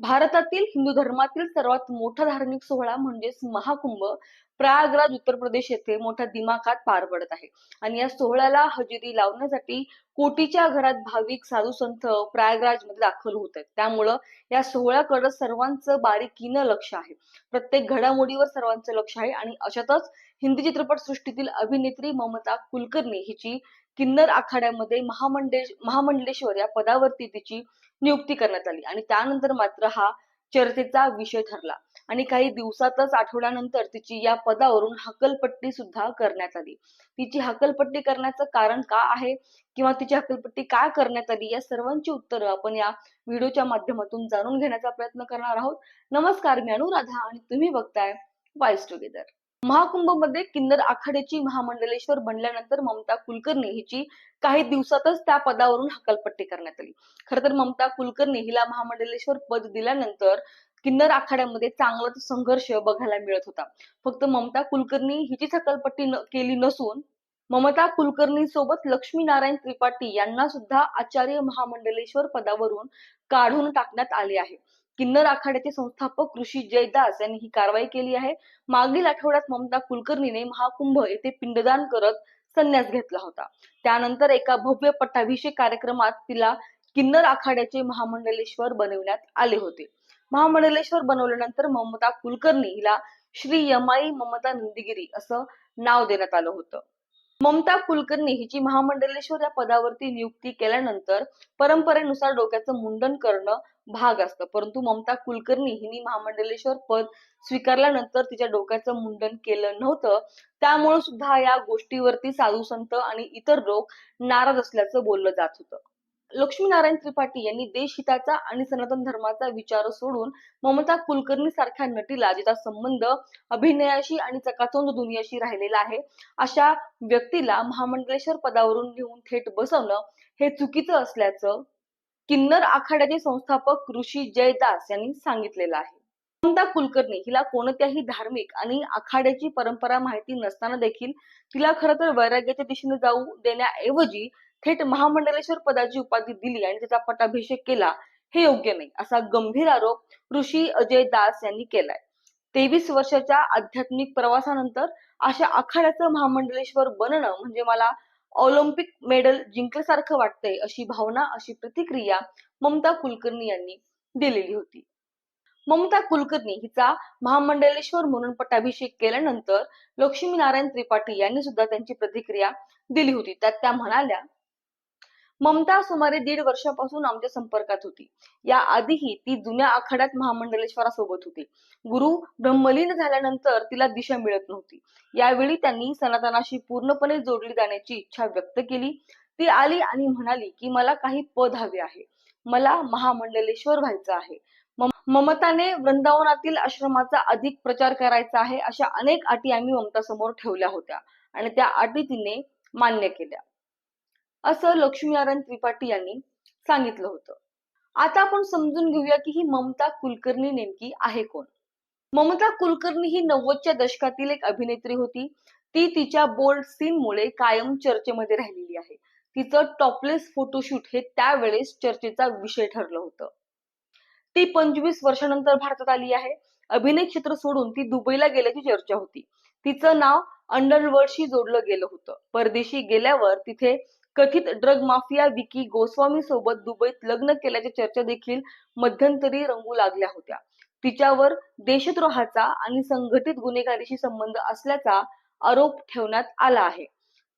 भारतातील हिंदू धर्मातील सर्वात मोठा धार्मिक सोहळा म्हणजेच महाकुंभ प्रयागराज उत्तर प्रदेश येथे मोठ्या दिमाखात पार पडत आहे. आणि या सोहळ्याला हजेरी लावण्यासाठी कोटीच्या घरात भाविक साधू संत प्रयागराजमध्ये दाखल होत आहेत. त्यामुळं या सोहळ्याकडे सर्वांचं बारीकीनं लक्ष आहे. प्रत्येक घडामोडीवर सर्वांचं लक्ष आहे आणि अशातच हिंदी चित्रपट सृष्टीतील अभिनेत्री ममता कुलकर्णी हिची किन्नर आखाड्यामध्ये महामंडे महामंडलेश्वर या पदावरती तिची नियुक्ती करण्यात आली. आणि त्यानंतर मात्र हा चर्चेचा विषय ठरला. आणि काही दिवसातच आठवड्यानंतर तिची या पदावरून हकलपट्टी सुद्धा करण्यात आली. तिची हकलपट्टी करण्याचं कारण का आहे? किंवा तिची हकलपट्टी का करण्यात आली? या सर्वांची उत्तरं आपण या व्हिडिओच्या माध्यमातून जाणून घेण्याचा प्रयत्न करणार आहोत. नमस्कार मी अनुराधा आणि तुम्ही बघताय वाईस टुगेदर महाकुंभमध्ये किन्नर आखाड्याची महामंडलेश्वर बनल्यानंतर ममता कुलकर्णी हिची काही दिवसातच त्या पदावरून हकालपट्टी करण्यात आली. खर तर ममता कुलकर्णी हिला महामंडलेश्वर पद दिल्यानंतर किन्नर आखाड्यामध्ये चांगलाच संघर्ष बघायला मिळत होता. फक्त ममता कुलकर्णी हिचीच हकालपट्टी केली नसून ममता कुलकर्णी सोबत लक्ष्मीनारायण त्रिपाठी यांना सुद्धा आचार्य महामंडलेश्वर पदावरून काढून टाकण्यात आले आहे. किन्नर आखाड्याचे संस्थापक ऋषी जयदास यांनी ही कारवाई केली आहे. मागील आठवड्यात ममता कुलकर्णीने महाकुंभ येथे पिंडदान करत संन्यास घेतला होता. त्यानंतर एका भव्य पट्टाभिषेक कार्यक्रमात तिला किन्नर आखाड्याचे महामंडलेश्वर बनवण्यात आले होते. महामंडलेश्वर बनवल्यानंतर ममता कुलकर्णी हिला श्री यमाई ममता नंदगिरी असं नाव देण्यात आलं होतं. ममता कुलकर्णी हिची महामंडलेश्वर या पदावरती नियुक्ती केल्यानंतर परंपरेनुसार डोक्याचं मुंडन करणं भाग असतं. परंतु ममता कुलकर्णी हिने महामंडलेश्वर पद स्वीकारल्यानंतर तिच्या डोक्याचं मुंडन केलं नव्हतं. त्यामुळे सुद्धा या गोष्टीवरती साधू संत आणि इतर लोक नाराज असल्याचं बोललं जात होतं. लक्ष्मीनारायण त्रिपाठी यांनी देशहिताचा आणि सनातन धर्माचा विचार सोडून ममता कुलकर्णी सारख्या नटीला जिचा संबंध अभिनयाशी आणि चकाचोंद दुनियाशी राहिलेला आहे अशा व्यक्तीला महामंडलेश्वर पदावरून घेऊन थेट बसवणं हे चुकीचं असल्याचं किन्नर आखाड्याचे संस्थापक ऋषी जयदास यांनी सांगितलेलं आहे. ममता कुलकर्णी हिला कोणत्याही धार्मिक आणि आखाड्याची परंपरा माहिती नसताना देखील तिला खरं तर वैराग्याच्या दिशेने जाऊ देण्याऐवजी थेट महामंडलेश्वर पदाची उपाधी दिली आणि त्याचा पटाभिषेक केला हे योग्य नाही असा गंभीर आरोप ऋषी अजय दास यांनी केलाय. तेवीस वर्षाच्या आध्यात्मिक प्रवासानंतर अशा आखाड्याचं महामंडलेश्वर बनणं म्हणजे मला ऑलिम्पिक मेडल जिंकल्यासारखं वाटतंय अशी भावना अशी प्रतिक्रिया ममता कुलकर्णी यांनी दिलेली होती. ममता कुलकर्णी हिचा महामंडलेश्वर म्हणून पटाभिषेक केल्यानंतर लक्ष्मीनारायण त्रिपाठी यांनी सुद्धा त्यांची प्रतिक्रिया दिली होती. त्यात त्या म्हणाल्या ममता सुमारे दीड वर्षापासून आमच्या संपर्कात होती. या आधीही ती जुन्या आखाड्यात महामंडलेश्वरासोबत होती. गुरु ब्रह्मलीन झाल्यानंतर तिला दिशा मिळत नव्हती. यावेळी त्यांनी सनातनाशी पूर्णपणे जोडली जाण्याची इच्छा व्यक्त केली. ती आली आणि म्हणाली की मला काही पद हवे आहे. मला महामंडलेश्वर व्हायचं आहे. मम- ममताने वृंदावनातील आश्रमाचा अधिक प्रचार करायचा आहे अशा अनेक अटी आम्ही ममता समोर ठेवल्या होत्या आणि त्या अटी तिने मान्य केल्या. असं लक्ष्मीनारायण त्रिपाठी यांनी सांगितलं होतं. आता आपण समजून घेऊया की ही ममता कुलकर्णी नेमकी आहे कोण? ममता कुलकर्णी ही नव्वदच्या दशकातील एक अभिनेत्री होती. ती तिच्या बोल्ड सीनमुळे कायम चर्चेमध्ये राहिलेली आहे. तिचं टॉपलेस फोटोशूट हे त्यावेळेस चर्चेचा विषय ठरलं होतं. ती पंचवीस वर्षानंतर भारतात आली आहे. अभिनय क्षेत्र सोडून ती दुबईला गेल्याची चर्चा होती. तिचं नाव अंडरवर्ल्डशी जोडलं गेलं होतं. परदेशी गेल्यावर तिथे कथित ड्रग माफिया विकी गोस्वामी सोबत दुबईत लग्न केल्याच्या चर्चा देखील मध्यंतरी रंगू लागल्या होत्या. तिच्यावर देशद्रोहाचा आणि संघटित गुन्हेगारीशी संबंध असल्याचा आरोप ठेवण्यात आला आहे.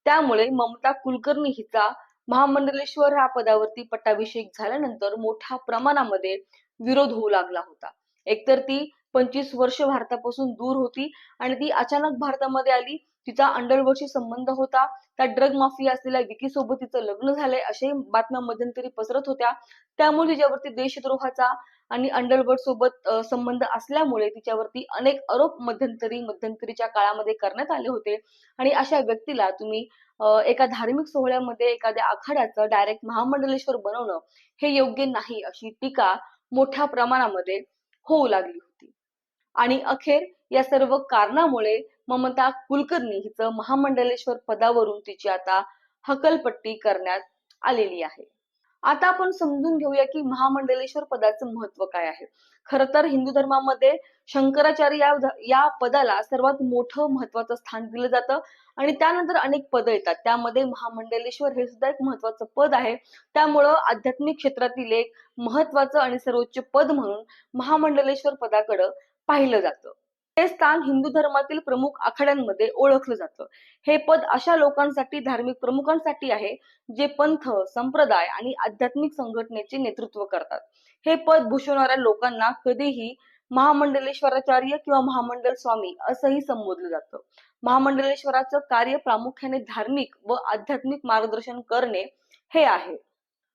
त्यामुळे ममता कुलकर्णी हिचा महामंडलेश्वर ह्या पदावरती पट्टाभिषेक झाल्यानंतर मोठ्या प्रमाणामध्ये विरोध होऊ लागला होता. एकतर ती पंचवीस वर्ष भारतापासून दूर होती आणि ती अचानक भारतामध्ये आली तिचा अंडरवर्ल्डशी संबंध होता. त्या ड्रग माफिया असलेल्या विकी सोबत तिचं लग्न झालंय असे बातम्या मध्यंतरी पसरत होत्या. त्यामुळे तिच्यावरती देशद्रोहाचा आणि अंडरवर्ल्ड सोबत संबंध असल्यामुळे तिच्यावरती अनेक आरोप मध्यंतरी मध्यंतरीच्या काळामध्ये करण्यात आले होते. आणि अशा व्यक्तीला तुम्ही एका धार्मिक सोहळ्यामध्ये एखाद्या आखाड्याचं डायरेक्ट महामंडलेश्वर बनवणं हे योग्य नाही अशी टीका मोठ्या प्रमाणामध्ये होऊ लागली होती. आणि अखेर या सर्व कारणामुळे ममता कुलकर्णी हिचं महामंडलेश्वर पदावरून तिची आता हकलपट्टी करण्यात आलेली आहे. आता आपण समजून घेऊया की महामंडलेश्वर पदाचं महत्त्व काय आहे. खर तर हिंदू धर्मामध्ये शंकराचार्य या या पदाला सर्वात मोठं महत्वाचं स्थान दिलं जातं आणि त्यानंतर अनेक पद येतात. त्यामध्ये महामंडलेश्वर हे सुद्धा एक महत्वाचं पद आहे. त्यामुळं आध्यात्मिक क्षेत्रातील एक महत्वाचं आणि सर्वोच्च पद म्हणून महामंडलेश्वर पदाकडं पाहिलं जातं. हे स्थान हिंदू धर्मातील प्रमुख आखाड्यांमध्ये ओळखलं जातं. हे पद अशा लोकांसाठी धार्मिक प्रमुखांसाठी आहे जे पंथ संप्रदाय आणि आध्यात्मिक संघटनेचे नेतृत्व करतात. हे पद भूषवणाऱ्या लोकांना कधीही महामंडलेश्वराचार्य किंवा महामंडल स्वामी असंही संबोधलं जातं. महामंडलेश्वराचं कार्य प्रामुख्याने धार्मिक व आध्यात्मिक मार्गदर्शन करणे हे आहे.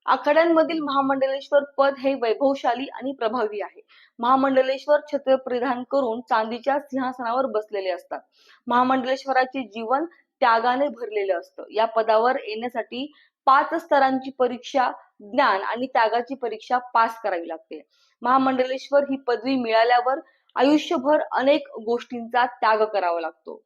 आखाड्यांमधील महामंडलेश्वर पद हे वैभवशाली आणि प्रभावी आहे. महामंडलेश्वर छत्र परिधान करून चांदीच्या सिंहासनावर बसलेले असतात. महामंडलेश्वराचे जीवन त्यागाने भरलेलं असतं. या पदावर येण्यासाठी पाच स्तरांची परीक्षा ज्ञान आणि त्यागाची परीक्षा पास करावी लागते. महामंडलेश्वर ही पदवी मिळाल्यावर आयुष्यभर अनेक गोष्टींचा त्याग करावा लागतो.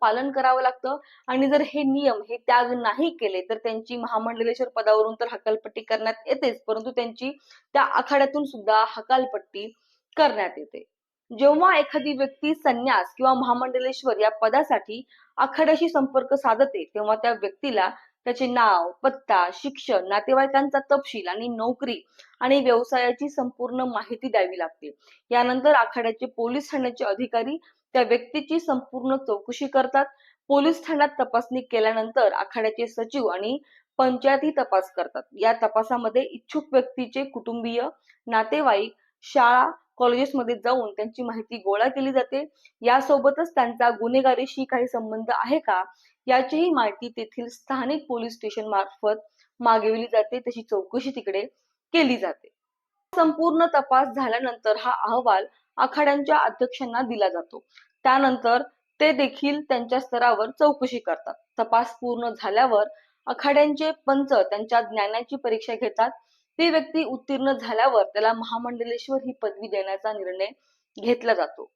पालन करावं लागतं. आणि जर हे नियम हे त्याग नाही केले तर त्यांची महामंडलेश्वर पदावरून तर हकालपट्टी करण्यात येतेच. परंतु त्यांची त्या आखाड्यातून सुद्धा हकालपट्टी करण्यात येते. जेव्हा एखादी व्यक्ती संन्यास किंवा महामंडलेश्वर या पदासाठी आखाड्याशी संपर्क साधते तेव्हा त्या व्यक्तीला त्याचे नाव पत्ता शिक्षण नातेवाईकांचा तपशील आणि नोकरी आणि व्यवसायाची संपूर्ण माहिती द्यावी लागते. यानंतर आखाड्याचे पोलीस ठाण्याचे अधिकारी त्या व्यक्तीची संपूर्ण चौकशी करतात. पोलीस ठाण्यात तपासणी केल्यानंतर आखाड्याचे सचिव आणि पंचायती तपास करतात. या तपासामध्ये इच्छुक व्यक्तीचे कुटुंबीय नातेवाईक शाळा कॉलेजेसमध्ये जाऊन त्यांची माहिती गोळा केली जाते. यासोबतच त्यांचा गुन्हेगारीशी काही संबंध आहे का? याचीही माहिती तेथील स्थानिक पोलीस स्टेशन मार्फत मागविली जाते. तशी चौकशी तिकडे केली जाते. संपूर्ण तपास झाल्यानंतर हा अहवाल आखाड्यांच्या अध्यक्षांना दिला जातो. त्यानंतर ते देखील त्यांच्या स्तरावर चौकशी करतात. तपास पूर्ण झाल्यावर आखाड्यांचे पंच त्यांच्या ज्ञानाची परीक्षा घेतात. ती व्यक्ती उत्तीर्ण झाल्यावर त्याला महामंडलेश्वर ही पदवी देण्याचा निर्णय घेतला जातो.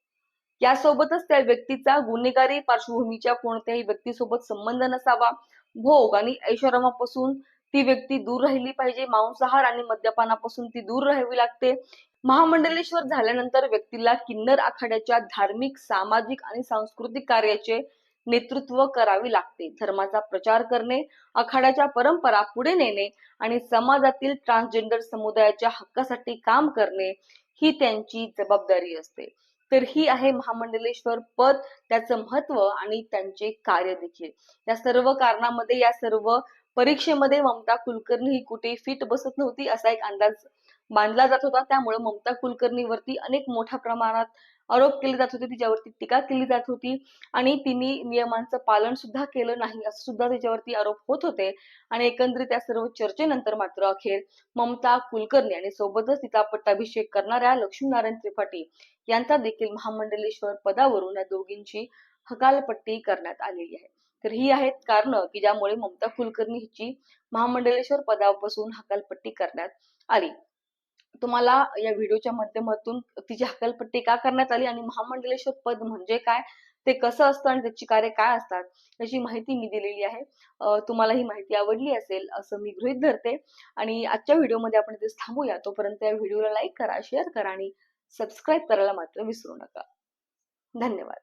यासोबतच त्या व्यक्तीचा गुन्हेगारी पार्श्वभूमीच्या कोणत्याही व्यक्तीसोबत संबंध नसावा. भोग आणि ऐश्वर्यापासून ती व्यक्ती दूर राहिली पाहिजे. मांसाहार आणि मद्यपानापासून ती दूर राहावी लागते. महामंडलेश्वर झाल्यानंतर व्यक्तीला किन्नर आखाड्याच्या धार्मिक सामाजिक आणि सांस्कृतिक कार्याचे नेतृत्व करावे लागते. धर्माचा प्रचार करणे आखाड्याच्या परंपरा पुढे नेणे आणि समाजातील ट्रान्सजेंडर समुदायाच्या हक्कासाठी काम करणे ही त्यांची जबाबदारी असते. तर ही आहे महामंडलेश्वर पद त्याचं महत्त्व आणि त्यांचे कार्य देखील. या सर्व कारणामध्ये या सर्व परीक्षेमध्ये ममता कुलकर्णी ही कुठे फिट बसत नव्हती असा एक अंदाज बांधला जात होता. त्यामुळे ममता कुलकर्णीवरती अनेक मोठ्या प्रमाणात आरोप केले जात होते. तिच्यावरती टीका केली जात होती आणि तिने नियमांचं पालन सुद्धा केलं नाही असं सुद्धा तिच्यावरती आरोप होत होते. आणि एकंदरीत त्या सर्व चर्चेनंतर मात्र अखेर ममता कुलकर्णी आणि सोबतच तिचा पट्टाभिषेक करणाऱ्या लक्ष्मीनारायण त्रिपाठी यांचा देखील महामंडलेश्वर पदावरून या दोघींची हकालपट्टी करण्यात आलेली आहे. तर ही आहेत कारण की ज्यामुळे ममता कुलकर्णी हिची महामंडलेश्वर पदापासून हकालपट्टी करण्यात आली. तुम्हाला या व्हिडिओच्या माध्यमातून तिची हकालपट्टी का करण्यात आली आणि महामंडलेश्वर पद म्हणजे काय? ते कसं असतं आणि त्याची कार्य काय असतात? याची माहिती मी दिलेली आहे. तुम्हाला ही माहिती आवडली असेल असं मी गृहित धरते. आणि आजच्या व्हिडिओमध्ये आपण इथेच थांबूया. तोपर्यंत या व्हिडिओला लाईक करा शेअर करा आणि सबस्क्राईब करायला मात्र विसरू नका. धन्यवाद.